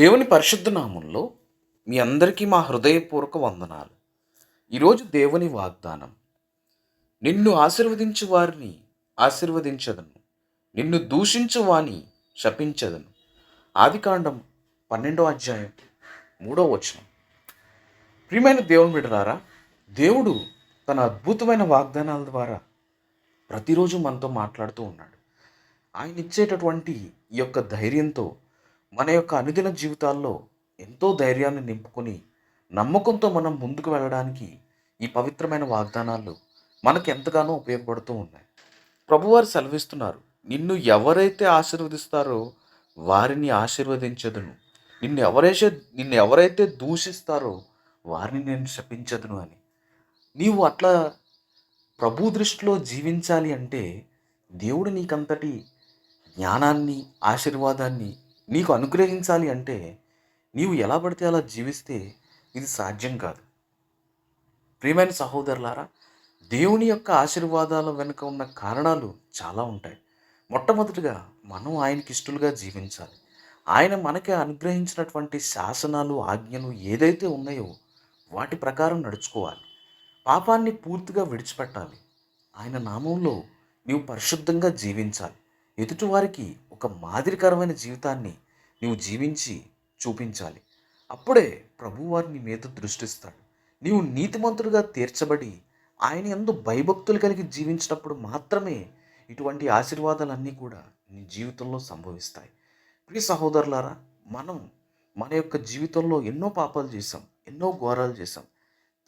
దేవుని పరిశుద్ధ నామంలో మీ అందరికీ మా హృదయపూర్వక వందనాలు. ఈరోజు దేవుని వాగ్దానం నిన్ను ఆశీర్వదించు వారిని ఆశీర్వదించదను నిన్ను దూషించు వాని శపించదను. ఆదికాండం పన్నెండో అధ్యాయం మూడో వచనం. ప్రియమైన దేవుని బిడ్డలారా దేవుడు తన అద్భుతమైన వాగ్దానాల ద్వారా ప్రతిరోజు మనతో మాట్లాడుతూ ఉన్నాడు. ఆయన ఇచ్చేటటువంటి ఈ యొక్క ధైర్యంతో మన యొక్క అనుదిన జీవితాల్లో ఎంతో ధైర్యాన్ని నింపుకొని నమ్మకంతో మనం ముందుకు వెళ్ళడానికి ఈ పవిత్రమైన వాగ్దానాలు మనకు ఎంతగానో ఉపయోగపడుతూ ఉన్నాయి. ప్రభువారు సెలవిస్తున్నారు నిన్ను ఎవరైతే ఆశీర్వదిస్తారో వారిని ఆశీర్వదించదును. నిన్ను ఎవరైతే నిన్ను ఎవరైతే దూషిస్తారో వారిని నేను శపించదును అని. నీవు అట్లా ప్రభు దృష్టిలో జీవించాలి అంటే దేవుడు నీకంతటి జ్ఞానాన్ని ఆశీర్వాదాన్ని నీకు అనుగ్రహించాలి అంటే నీవు ఎలా పడితే అలా జీవిస్తే ఇది సాధ్యం కాదు. ప్రియమైన సహోదరులారా దేవుని యొక్క ఆశీర్వాదాల వెనుక ఉన్న కారణాలు చాలా ఉంటాయి. మొట్టమొదటిగా మనం ఆయనకి ఇష్టలుగా జీవించాలి. ఆయన మనకి అనుగ్రహించినటువంటి శాసనాలు ఆజ్ఞలు ఏదైతే ఉన్నాయో వాటి ప్రకారం నడుచుకోవాలి. పాపాన్ని పూర్తిగా విడిచిపెట్టాలి. ఆయన నామంలో నీవు పరిశుద్ధంగా జీవించాలి. ఎదుటివారికి ఒక మాదిరికరమైన జీవితాన్ని నీవు జీవించి చూపించాలి. అప్పుడే ప్రభువారు నీ మీద దృష్టిస్తాడు నీవు నీతిమంతుడిగా తీర్చబడి ఆయన ఎందు భయభక్తులు కలిగి జీవించినప్పుడు మాత్రమే ఇటువంటి ఆశీర్వాదాలన్నీ కూడా నీ జీవితంలో సంభవిస్తాయి. ప్రియ సహోదరులారా మనం మన యొక్క జీవితంలో ఎన్నో పాపాలు చేసాం ఎన్నో ఘోరాలు చేసాం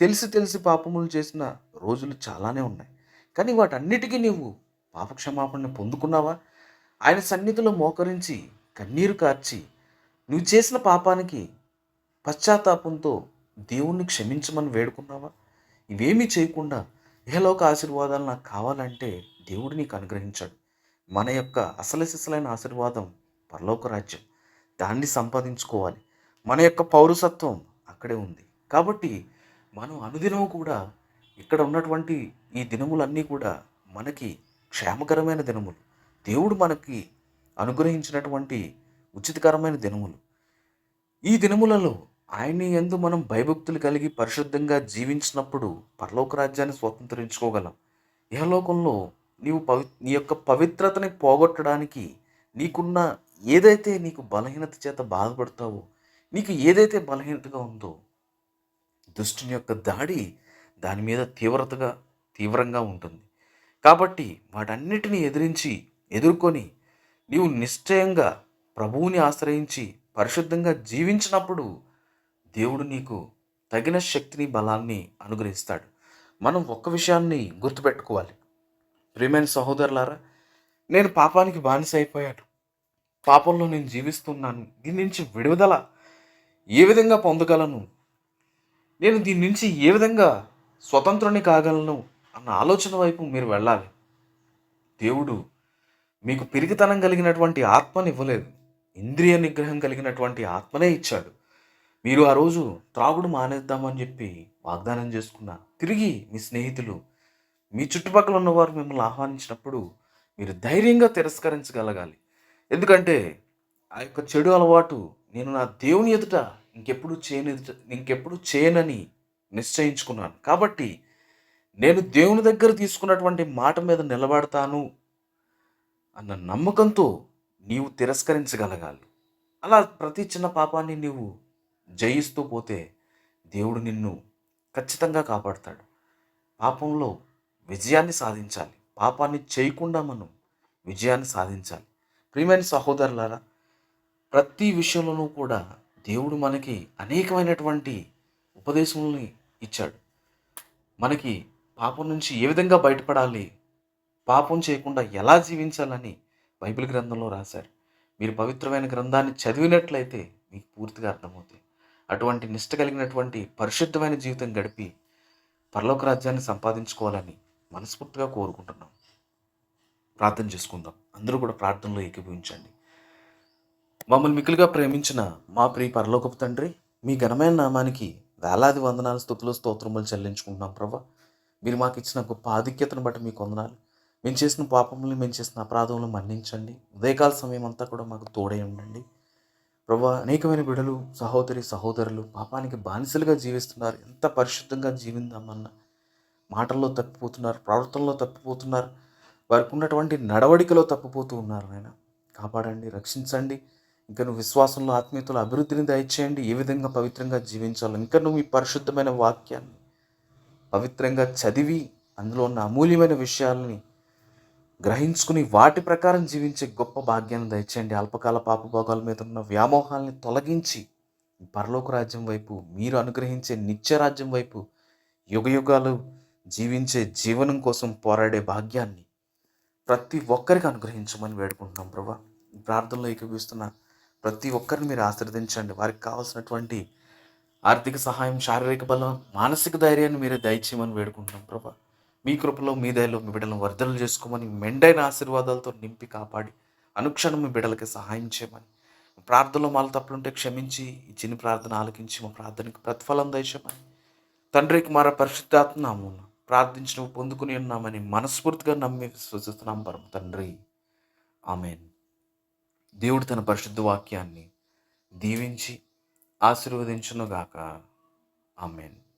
తెలిసి తెలిసి పాపములు చేసిన రోజులు చాలానే ఉన్నాయి. కానీ వాటన్నిటికీ నీవు పాపక్షమాపణ పొందుకున్నావా? ఆయన సన్నిధిలో మోకరించి కన్నీరు కార్చి నువ్వు చేసిన పాపానికి పశ్చాత్తాపంతో దేవుణ్ణి క్షమించమని వేడుకున్నావా? ఇవేమీ చేయకుండా ఏలోక ఆశీర్వాదాలు నాకు కావాలంటే దేవుడు నీకు అనుగ్రహించాడు. మన యొక్క అసలు సిసలైన ఆశీర్వాదం పరలోక రాజ్యం. దాన్ని సంపాదించుకోవాలి. మన యొక్క పౌరసత్వం అక్కడే ఉంది. కాబట్టి మనం అనుదినం కూడా ఇక్కడ ఉన్నటువంటి ఈ దినములన్నీ కూడా మనకి క్షేమకరమైన దినములు. దేవుడు మనకి అనుగ్రహించినటువంటి ఉచితకరమైన దినములు. ఈ దినములలో ఆయన్ని ఎందు మనం భయభక్తులు కలిగి పరిశుద్ధంగా జీవించినప్పుడు పరలోక రాజ్యాన్ని స్వతంత్రించుకోగలం. ఇహలోకంలో నీవు పవి నీ యొక్క పవిత్రతని పోగొట్టడానికి నీకున్న ఏదైతే నీకు బలహీనత చేత బాధపడతావో నీకు ఏదైతే బలహీనతగా ఉందో దుష్టుని యొక్క దాడి దాని మీద తీవ్రతగా తీవ్రంగా ఉంటుంది. కాబట్టి వాటన్నిటిని ఎదిరించి ఎదుర్కొని నీవు నిశ్చయంగా ప్రభువుని ఆశ్రయించి పరిశుద్ధంగా జీవించినప్పుడు దేవుడు నీకు తగిన శక్తిని బలాన్ని అనుగ్రహిస్తాడు. మనం ఒక్క విషయాన్ని గుర్తుపెట్టుకోవాలి. ప్రియమైన సహోదరులారా నేను పాపానికి బానిస అయిపోయాను పాపంలో నేను జీవిస్తున్నాను. దీని నుంచి విడుదల ఏ విధంగా పొందగలను? నేను దీని నుంచి ఏ విధంగా స్వతంత్రుని కాగలను? అన్న ఆలోచన వైపు మీరు వెళ్ళాలి. దేవుడు మీకు పిరికితనం కలిగినటువంటి ఆత్మని ఇవ్వలేదు. ఇంద్రియ నిగ్రహం కలిగినటువంటి ఆత్మనే ఇచ్చాడు. మీరు ఆ రోజు త్రాగుడు మానేద్దామని చెప్పి వాగ్దానం చేసుకున్న తిరిగి మీ స్నేహితులు మీ చుట్టుపక్కల ఉన్నవారు మిమ్మల్ని ఆహ్వానించినప్పుడు మీరు ధైర్యంగా తిరస్కరించగలగాలి. ఎందుకంటే ఆ యొక్క చెడు అలవాటు నేను నా దేవుని ఎదుట ఇంకెప్పుడు చేయని ఎదుట ఇంకెప్పుడు చేయనని నిశ్చయించుకున్నాను. కాబట్టి నేను దేవుని దగ్గర తీసుకున్నటువంటి మాట మీద నిలబడతాను అన్న నమ్మకంతో నీవు తిరస్కరించగలగాలి. అలా ప్రతి చిన్న పాపాన్ని నీవు జయిస్తూ పోతే దేవుడు నిన్ను ఖచ్చితంగా కాపాడతాడు. పాపంలో విజయాన్ని సాధించాలి. పాపాన్ని చేయకుండా మనం విజయాన్ని సాధించాలి. ప్రియమైన సహోదరులారా ప్రతి విషయంలోనూ కూడా దేవుడు మనకి అనేకమైనటువంటి ఉపదేశముల్ని ఇచ్చాడు. మనకి పాపం నుంచి ఏ విధంగా బయటపడాలి పాపం చేయకుండా ఎలా జీవించాలని బైబిల్ గ్రంథంలో రాశారు. మీరు పవిత్రమైన గ్రంథాన్ని చదివినట్లయితే మీకు పూర్తిగా అర్థమవుతాయి అటువంటి నిష్ట కలిగినటువంటి పరిశుద్ధమైన జీవితం గడిపి పరలోక రాజ్యాన్ని సంపాదించుకోవాలని మనస్ఫూర్తిగా కోరుకుంటున్నాం. ప్రార్థన చేసుకుందాం. అందరూ కూడా ప్రార్థనలో ఏకీభవించండి. మమ్మల్ని మిక్కులుగా ప్రేమించిన మా ప్రియ పరలోకపు తండ్రి మీ ఘనమైన నామానికి వేలాది వందనాలు స్థుతులు స్తోత్రములు చెల్లించుకుంటున్నాం ప్రభా. మీరు మాకు ఇచ్చిన గొప్ప ఆధిక్యతను బట్టి మీకు వందనాలు. మేము చేసిన పాపములు మేము చేసిన అపరాధములు మన్నించండి. ఉదయకాల సమయం అంతా కూడా మాకు తోడై ఉండండి. ప్రభా అనేకమైన బిడలు సహోదరి సహోదరులు పాపానికి బానిసలుగా జీవిస్తున్నారు. ఎంత పరిశుద్ధంగా జీవిందామన్న మాటల్లో తప్పిపోతున్నారు ప్రవర్తనలో తప్పిపోతున్నారు. వారికి ఉన్నటువంటి నడవడికలో తప్పిపోతూ ఉన్నారు ఆయన కాపాడండి రక్షించండి. ఇంకా నువ్వు విశ్వాసంలో ఆత్మీయతలో అభివృద్ధిని దయచేయండి. ఏ విధంగా పవిత్రంగా జీవించాలో. ఇంకా నువ్వు ఈ పరిశుద్ధమైన వాక్యాన్ని పవిత్రంగా చదివి అందులో ఉన్న అమూల్యమైన విషయాలని గ్రహించుకుని వాటి ప్రకారం జీవించే గొప్ప భాగ్యాన్ని దయచేయండి. అల్పకాల పాపభోగాల మీద ఉన్న వ్యామోహాల్ని తొలగించి పరలోక రాజ్యం వైపు మీరు అనుగ్రహించే నిత్య రాజ్యం వైపు యుగయుగాలు జీవించే జీవనం కోసం పోరాడే భాగ్యాన్ని ప్రతి ఒక్కరికి అనుగ్రహించమని వేడుకుంటున్నాం ప్రభా. ప్రార్థనలో ఏకీపిస్తున్న ప్రతి ఒక్కరిని మీరు ఆశీర్వదించండి. వారికి కావాల్సినటువంటి ఆర్థిక సహాయం శారీరక బలం మానసిక ధైర్యాన్ని మీరే దయచేయమని వేడుకుంటున్నాం ప్రభా. మీ కృపలో మీ దయలో మీ బిడ్డలను వర్ధలు చేసుకోమని మెండైన ఆశీర్వాదాలతో నింపి కాపాడి అనుక్షణం మీ బిడ్డలకి సహాయం చేయమని ప్రార్థనలో మాలు తప్పులుంటే క్షమించి ఈ చిన్న ప్రార్థన ఆలకించి మా ప్రార్థనకి ప్రతిఫలం దేశమని తండ్రి కుమార పరిశుద్ధాత్మ ప్రార్థించిన పొందుకుని ఉన్నామని మనస్ఫూర్తిగా నమ్మి విశ్వసిస్తున్నాం పరమ తండ్రి. ఆమెన్. దేవుడు తన పరిశుద్ధ వాక్యాన్ని దీవించి ఆశీర్వదించునుగాక. ఆమెన్.